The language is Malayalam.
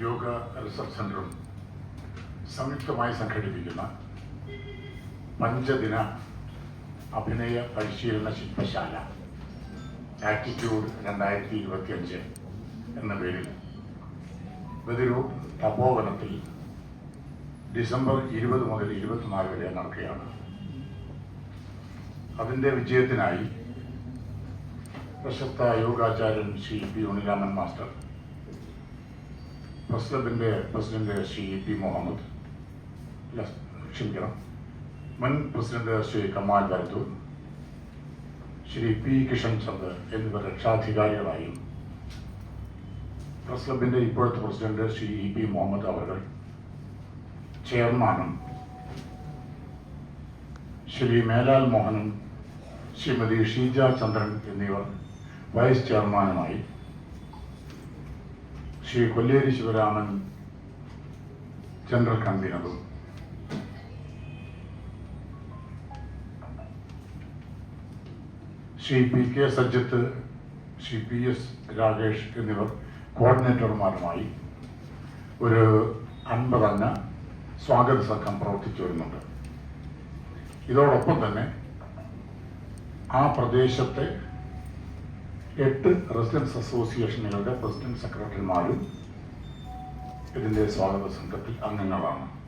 യോഗ റിസർച്ച് സെന്ററും സംയുക്തമായി സംഘടിപ്പിക്കുന്ന പഞ്ചദിന അഭിനയ പരിശീലന ശില്പശാല ആറ്റിറ്റ്യൂഡ് രണ്ടായിരത്തി ഇരുപത്തിയഞ്ച് എന്ന പേരിൽ ബദിരൂർ തപോവനത്തിൽ ഡിസംബർ ഇരുപത് മുതൽ ഇരുപത്തിനാല് വരെ നടക്കുകയാണ്. അതിന്റെ വിജയത്തിനായി പ്രശസ്ത യോഗാചാര്യൻ Shri P Uniraman master press ക്ലബിന്റെ പ്രസിഡന്റ് ശ്രീ പി മുഹമ്മദ്. അല്ല, ക്ഷമിക്കണം. മുൻ പ്രസിഡന്റ് ശ്രീ കമാൽ വരദൂർ ശ്രീ പി കിഷൻ ചന്ദ് എന്നിവർ രക്ഷാധികാരികളായും പ്രസ് ക്ലബിന്റെ ഇപ്പോഴത്തെ president Shri E P Muhammad അവർ ചെയർമാനും ശ്രീ മേലാൽ മോഹനും ശ്രീമതി ഷീജ ചന്ദ്രൻ എന്നിവർ വൈസ് ചെയർമാനുമായി Shri Kolleri Sivaraman general കൺവീനറും. Shri P K Sajjath Shri P S Rakesh എന്നിവർ കോർഡിനേറ്റർമാരുമായി ഒരു അൻപതംഗ സ്വാഗത സംഘം പ്രവർത്തിച്ചു വരുന്നുണ്ട്. ഇതോടൊപ്പം തന്നെ ആ പ്രദേശത്തെ എട്ട് റെസിഡൻസ് അസോസിയേഷനുകളുടെ പ്രസിഡന്റ് സെക്രട്ടറിമാരും ഇതിന്റെ സ്വാഗത സംഘത്തിൽ അംഗങ്ങളാണ്.